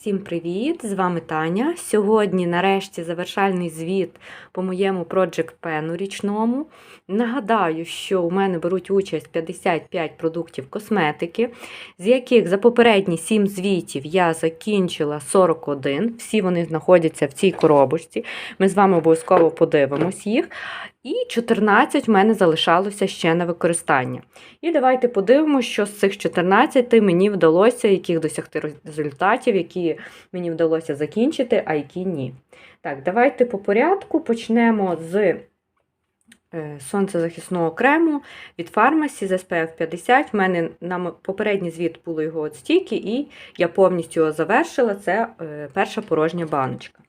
Всім привіт! З вами Таня. Сьогодні, нарешті, завершальний звіт по моєму Project Pen річному. Нагадаю, що у мене беруть участь 55 продуктів косметики, з яких за попередні 7 звітів я закінчила 41. Всі вони знаходяться в цій коробочці. Ми з вами обов'язково подивимось їх. І 14 в мене залишалося ще на використання. І давайте подивимося, що з цих 14 мені вдалося, яких досягти результатів, які мені вдалося закінчити, а які ні. Так, давайте по порядку почнемо з е, сонцезахисного крему від фармасі з SPF 50. У мене на попередній звіт було його от стільки, і я повністю його завершила. Це е, перша порожня баночка.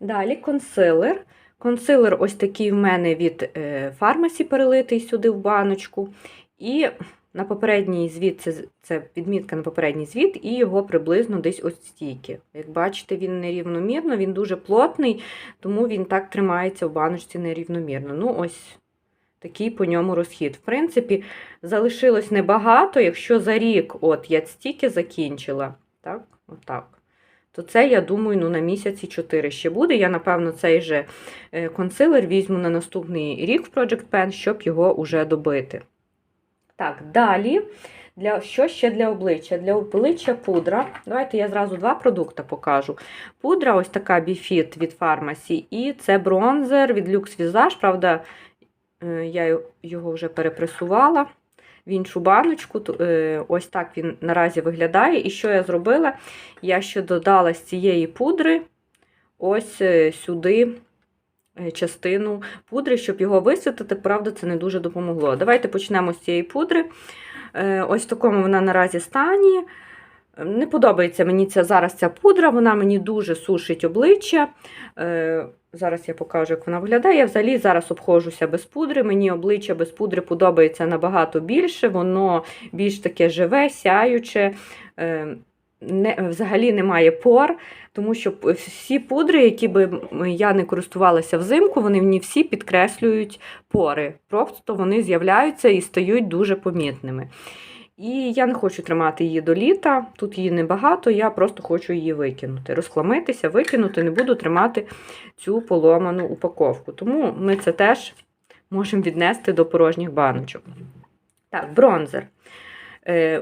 Далі консилер. Консилер ось такий в мене від фармасі перелитий сюди в баночку. І на попередній звіт, це, це відмітка на попередній звіт, і його приблизно десь ось стільки. Як бачите, він нерівномірно, він дуже плотний, тому він так тримається в баночці нерівномірно. Ну, ось такий по ньому розхід. В принципі, залишилось небагато, якщо за рік от я стільки закінчила, так, отак. То це, я думаю, ну, на місяці 4 ще буде. Я, напевно, цей же консилер візьму на наступний рік в Project Pen, щоб його уже добити. Так, далі, для, що ще для обличчя? Для обличчя пудра. Давайте я зразу два продукти покажу. Пудра, ось така Bifit від фармасі, і це бронзер від Lux Visage. Правда, я його вже перепресувала в іншу баночку. Ось так він наразі виглядає. І що я зробила? Я ще додала з цієї пудри ось сюди частину пудри, щоб його висвітити, правда, це не дуже допомогло. Давайте почнемо з цієї пудри. Ось в такому вона наразі стані. Не подобається мені ця, зараз ця пудра, вона мені дуже сушить обличчя. Зараз я покажу, як вона виглядає. Я взагалі зараз обходжуся без пудри. Мені обличчя без пудри подобається набагато більше, воно більш таке живе, сяюче. Не, Взагалі немає пор, тому що всі пудри, які би я не користувалася взимку, вони мені всі підкреслюють пори. Просто вони з'являються і стають дуже помітними. І я не хочу тримати її до літа, тут її небагато, я просто хочу її викинути. Розхламитися, викинути, не буду тримати цю поломану упаковку. Тому ми це теж можемо віднести до порожніх баночок. Так, бронзер.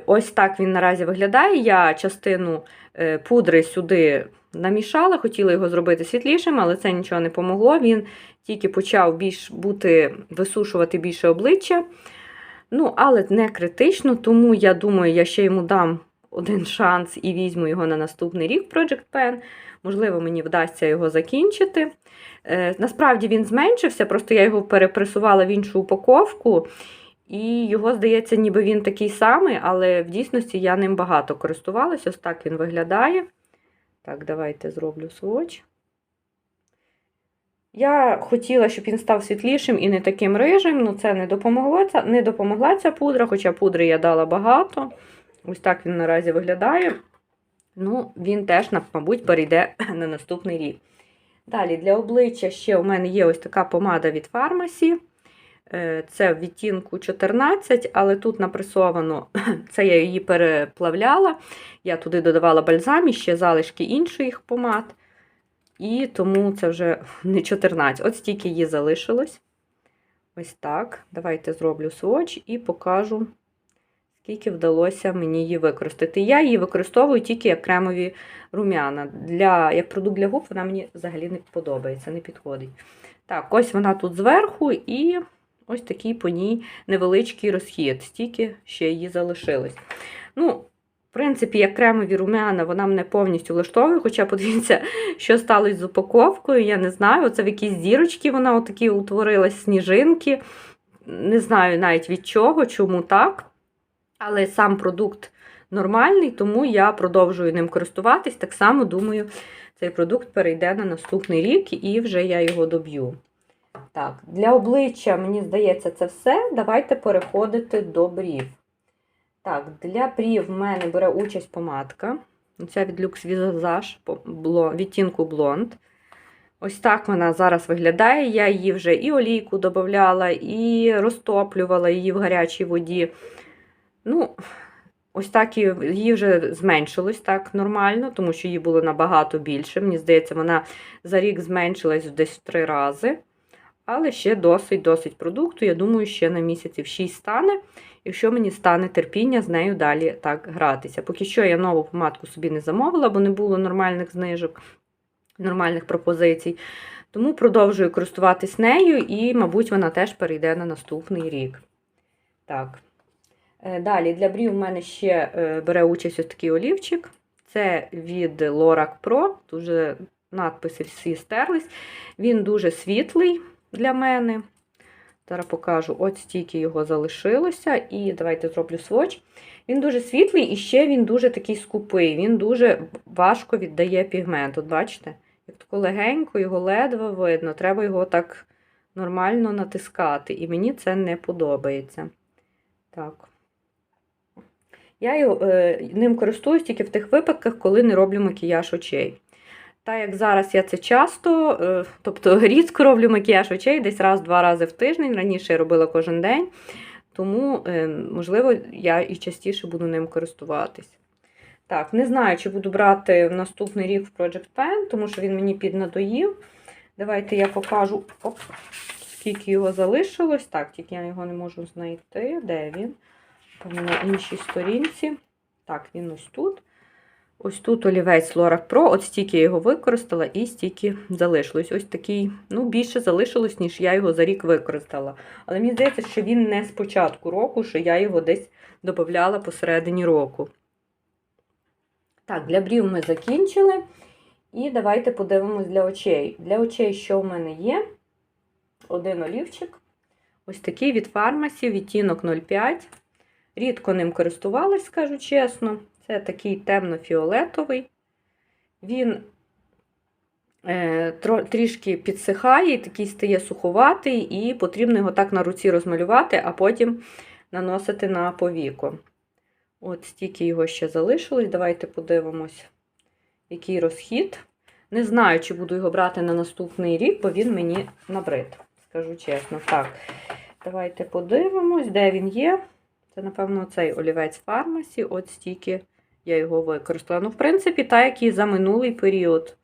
Ось так він наразі виглядає. Я частину пудри сюди намішала, хотіла його зробити світлішим, але це нічого не помогло. Він тільки почав більш бути, висушувати більше обличчя. Ну, але не критично, тому я думаю, я ще йому дам один шанс і візьму його на наступний рік Project Pen. Можливо, мені вдасться його закінчити. Е, насправді він зменшився, просто я його перепресувала в іншу упаковку. І його, здається, ніби він такий самий, але в дійсності я ним багато користувалася. Ось так він виглядає. Так, давайте зроблю своч. Я хотіла, щоб він став світлішим і не таким рижим, ну це не допомогло, не допомогла ця пудра, хоча пудри я дала багато. Ось так він наразі виглядає. Ну, він теж, мабуть, перейде на наступний рік. Далі, для обличчя ще у мене є ось така помада від фармасі. Це в відтінку 14, але тут напресовано, це я її переплавляла. Я туди додавала бальзам і ще залишки інших помад. І тому це вже не 14. От стільки її залишилось. Ось так. Давайте зроблю своч і покажу, скільки вдалося мені її використати. Я її використовую тільки як кремові рум'яна. Для, Як продукт для губ, вона мені взагалі не подобається, не підходить. Так, ось вона тут зверху, і ось такий по ній невеличкий розхід, стільки ще її залишилось. Ну, в принципі, як кремові румяна, вона мене повністю влаштовує, хоча подивіться, що сталося з упаковкою, я не знаю. Це в якісь дірочки вона отакі утворилась, сніжинки. Не знаю навіть від чого, чому так. Але сам продукт нормальний, тому я продовжую ним користуватись. Так само, думаю, цей продукт перейде на наступний рік і вже я його доб'ю. Так, для обличчя, мені здається, це все. Давайте переходити до брів. Так, для брів в мене бере участь помадка. Це від Lux Visage відтінку блонд. Ось так вона зараз виглядає. Я її вже і олійку додавала, і розтоплювала її в гарячій воді. Ну, Ось так її вже зменшилось так нормально, тому що її було набагато більше. Мені здається, вона за рік зменшилась десь в три рази. Але ще досить-досить продукту. Я думаю, ще на місяців 6 стане, якщо мені стане терпіння з нею далі так гратися. Поки що я нову помадку собі не замовила, бо не було нормальних знижок, нормальних пропозицій. Тому продовжую користуватись нею, і, мабуть, вона теж перейде на наступний рік. Так. Е, Далі для брів в мене ще е, бере участь ось такий олівчик. Це від Lorac Pro. Дуже надписи всі стерлись. Він дуже світлий для мене. Зараз покажу, от стільки його залишилося. І давайте зроблю сводч. Він дуже світлий і ще він дуже такий скупий. Він дуже важко віддає пігмент. От бачите? Як тако легенько, його ледве видно. Треба його так нормально натискати. І мені це не подобається. Так. Я е, ним користуюсь тільки в тих випадках, коли не роблю макіяж очей. Так як зараз я це часто, е, тобто рідко роблю макіяж очей десь раз-два рази в тиждень. Раніше я робила кожен день, тому, е, можливо, я і частіше буду ним користуватись. Так, не знаю, чи буду брати наступний рік в Project Pen, тому що він мені піднадоїв. Давайте я покажу, оп, скільки його залишилось. Так, тільки я його не можу знайти. Де він? Певно, на іншій сторінці. Так, він ось тут. Ось тут олівець Lorac Pro, от стільки я його використала і стільки залишилось. Ось такий, ну, більше залишилось, ніж я його за рік використала. Але мені здається, що він не з початку року, що я його десь додавала посередині року. Так, для брів ми закінчили. І давайте подивимось для очей. Для очей, що в мене є? Один олівчик. Ось такий від фармасі, відтінок 05. Рідко ним користувалась, скажу чесно. Це такий темно-фіолетовий. Він е, трішки підсихає, такий стає суховатий, і потрібно його так на руці розмалювати, а потім наносити на повіку. От стільки його ще залишилось. Давайте подивимось, який розхід. Не знаю, чи буду його брати на наступний рік, бо він мені набрид, скажу чесно. Так, давайте подивимось, де він є. Це, напевно, цей олівець фармасі. От стільки я його використала. Ну, в принципі, так, як і за минулий період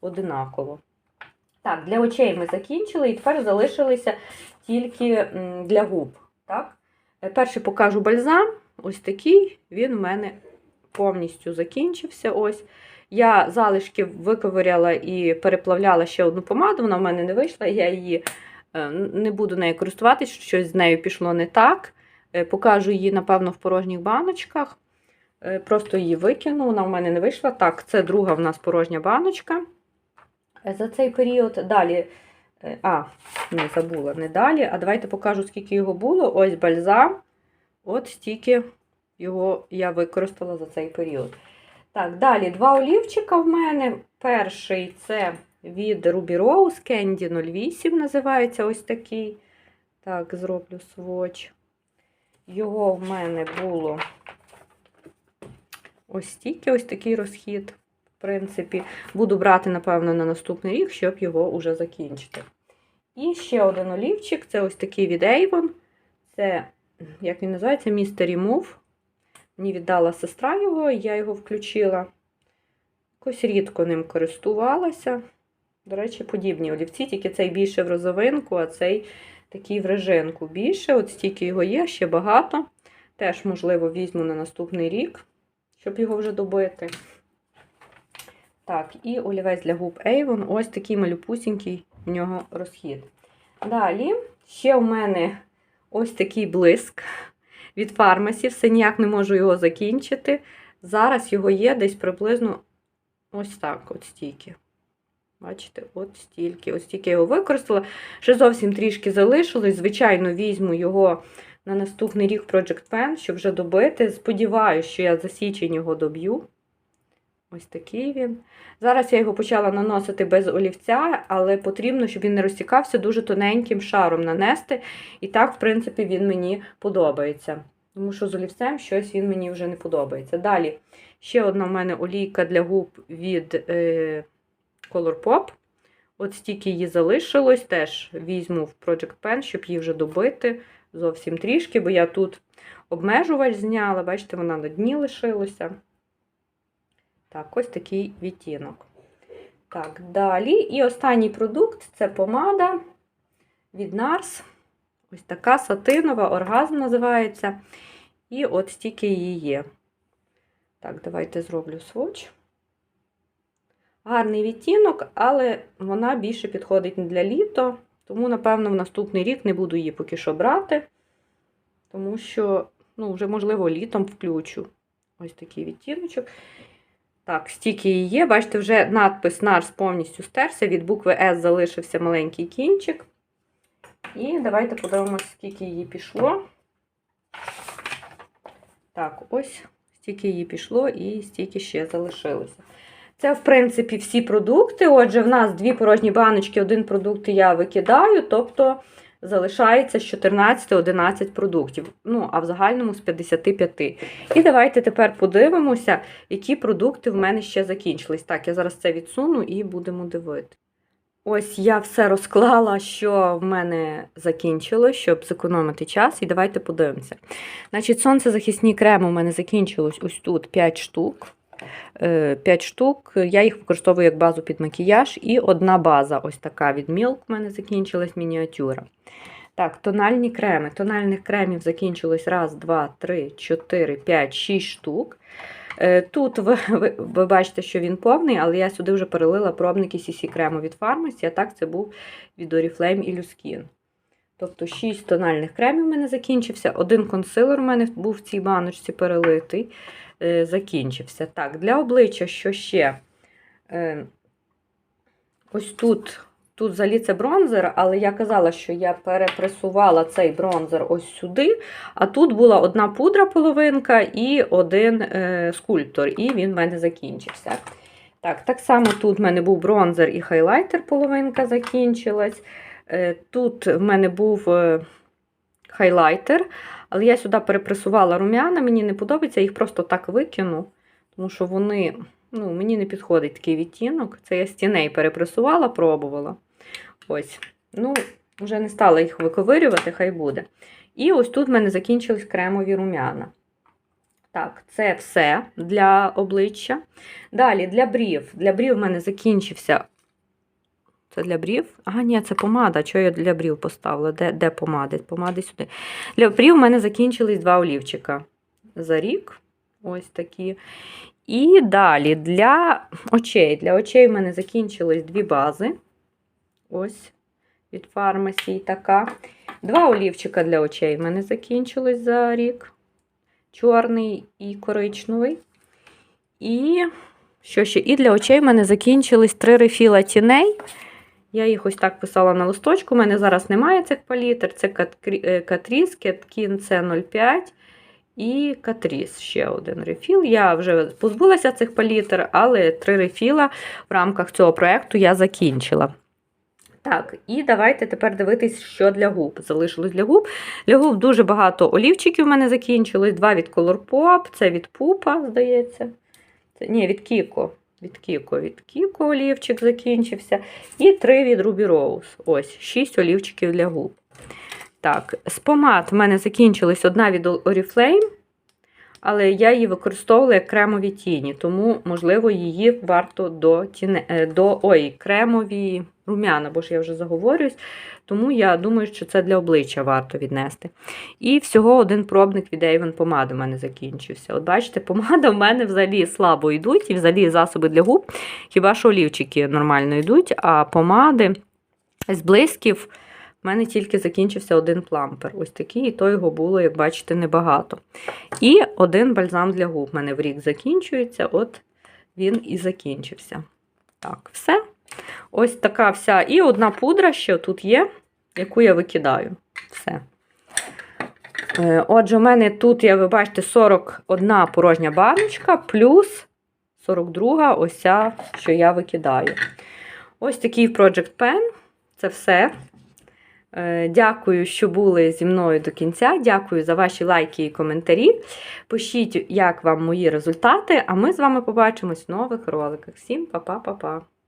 одинаково. Так, для очей ми закінчили, і тепер залишилися тільки для губ. Так? Перший покажу бальзам. Ось такий, він в мене повністю закінчився. Ось. Я залишки виковиряла і переплавляла ще одну помаду, вона в мене не вийшла, я її не буду нею користуватись, щось з нею пішло не так. Покажу її, напевно, в порожніх баночках. Просто її викину, вона в мене не вийшла. Так, це друга в нас порожня баночка за цей період. Далі, а, не забула, не далі. А давайте покажу, скільки його було. Ось бальзам. От стільки його я використала за цей період. Так, далі два олівчика в мене. Перший це від Ruby Rose Candy 08 називається ось такий. Так, зроблю сводч. Його в мене було ось стільки, ось такий розхід. В принципі, буду брати, напевно, на наступний рік, щоб його вже закінчити. І ще один олівчик це ось такий від Avon. Це, як він називається, Mystery Move. Мені віддала сестра його, я його включила. Якось рідко ним користувалася. До речі, подібні олівці, тільки цей більше в розовинку, а цей такий в режинку більше. От стільки його є, ще багато. Теж, можливо, візьму на наступний рік, щоб його вже добити. Так, і олівець для губ Avon. Ось такий малюпусінький в нього розхід. Далі, ще у мене ось такий блиск від фармасі. Все ніяк не можу його закінчити. Зараз його є десь приблизно ось так, от стільки. Бачите, от стільки. Ось стільки його використала. Ще зовсім трішки залишилось. Звичайно, візьму його на наступний рік Project Pen, щоб вже добити. Сподіваюся, що я за січень його доб'ю. Ось такий він. Зараз я його почала наносити без олівця, але потрібно, щоб він не розтікався, дуже тоненьким шаром нанести. І так, в принципі, він мені подобається. Тому що з олівцем щось він мені вже не подобається. Далі, ще одна в мене олійка для губ від е, Colourpop. От стільки її залишилось, теж візьму в Project Pen, щоб її вже добити зовсім трішки, бо я тут Обмежувач зняла, бачите, вона на дні лишилася. Так, ось такий відтінок. Так, далі. І останній продукт це помада від Nars. Ось така сатинова, оргазм називається. І от стільки її є. Так, давайте зроблю своч. Гарний відтінок, але вона більше підходить для літа, тому, напевно, в наступний рік не буду її поки що брати, тому що, ну, вже, можливо, літом включу. Ось такий відтіночок. Так, стільки її є. Бачите, вже надпис NARS повністю стерся. Від букви S залишився маленький кінчик. І давайте подивимося, скільки її пішло. Так, ось стільки її пішло і стільки ще залишилося. Це, в принципі, всі продукти. Отже, в нас дві порожні баночки, один продукт я викидаю, тобто залишається з 14-11 продуктів. Ну, а в загальному з 55. І давайте тепер подивимося, які продукти в мене ще закінчились. Так, я зараз це відсуну і будемо дивити. Ось я все розклала, що в мене закінчилось, щоб зекономити час. І давайте подивимося. Значить, сонцезахисні креми у мене закінчилось ось тут 5 штук. 5 штук. Я їх використовую як базу під макіяж. І одна база, ось така від Milk у мене закінчилась мініатюра. Так, тональні креми. Тональних кремів закінчилось 1, 2, 3, 4, 5, 6 штук. Е, Тут ви, ви, ви бачите, що він повний, але я сюди вже перелила пробники CC крему від Pharmacy, а так це був від Oriflame і Luskin. Тобто 6 тональних кремів у мене закінчився. Один консилер у мене був в цій баночці перелитий. Е, закінчився. Так, для обличчя, що ще? Е, ось тут. Тут взагалі це бронзер, але я казала, що я перепресувала цей бронзер ось сюди. А тут була одна пудра половинка і один е, скульптор, і він в мене закінчився. Так, так само тут в мене був бронзер і хайлайтер, половинка закінчилась. Тут в мене був хайлайтер, але я сюди перепресувала рум'яна, мені не подобається, я їх просто так викину, тому що вони, ну, мені не підходить такий відтінок. Це я стіней перепресувала, пробувала. Ось. Ну, вже не стала їх виковирювати, хай буде. І ось тут в мене закінчились кремові рум'яна. Так, це все для обличчя. Далі для брів. Для брів в мене закінчився. Це для брів? А, ні, це помада. Чого я для брів поставила? Де де помади? Помади сюди. Для брів в мене закінчились два олівчика за рік. Ось такі. І далі для очей. Для очей в мене закінчились дві бази. Ось від фармасії така. Два олівчика для очей в мене закінчились за рік. Чорний і коричневий. І що ще? І для очей в мене закінчились три рефіла тіней. Я їх ось так писала на листочку. У мене зараз немає цих палітр. Це Катріс, Кеткін С05 і Катріс. Ще один рефіл. Я вже позбулася цих палітр, але три рефіла в рамках цього проєкту я закінчила. Так, і давайте тепер дивитись, що для губ. Залишилось для губ. Для губ дуже багато олівчиків у мене закінчилось. Два від Colourpop, це від Пупа, здається. Це, Ні, від Кіко. Від Кіко, від Кіко олівчик закінчився. І три від Ruby Rose. Ось, шість олівчиків для губ. Так, з помад в мене закінчилась одна від Oriflame, але я її використовувала як кремові тіні, тому, можливо, її варто до тіне, до ой, кремові рум'яна, бо ж я вже заговорююсь. Тому я думаю, що це для обличчя варто віднести. І всього один пробник від Avon помади в мене закінчився. От бачите, помада в мене взагалі слабо йдуть, і взагалі засоби для губ. Хіба що олівчики нормально йдуть, а помади з блисків. У мене тільки закінчився один плампер. Ось такий, і то його було, як бачите, небагато. І один бальзам для губ. У мене в рік закінчується, от він і закінчився. Так, все. Ось така вся. І одна пудра ще тут є, яку я викидаю. Все. Е, Отже, у мене тут, як ви бачите, 41 порожня баночка, плюс 42 ось ця, що я викидаю. Ось такий Project Pen. Це все. Е, Дякую, що були зі мною до кінця. Дякую за ваші лайки і коментарі. Пишіть, як вам мої результати, а ми з вами побачимось в нових роликах. Всім па-па-па-па!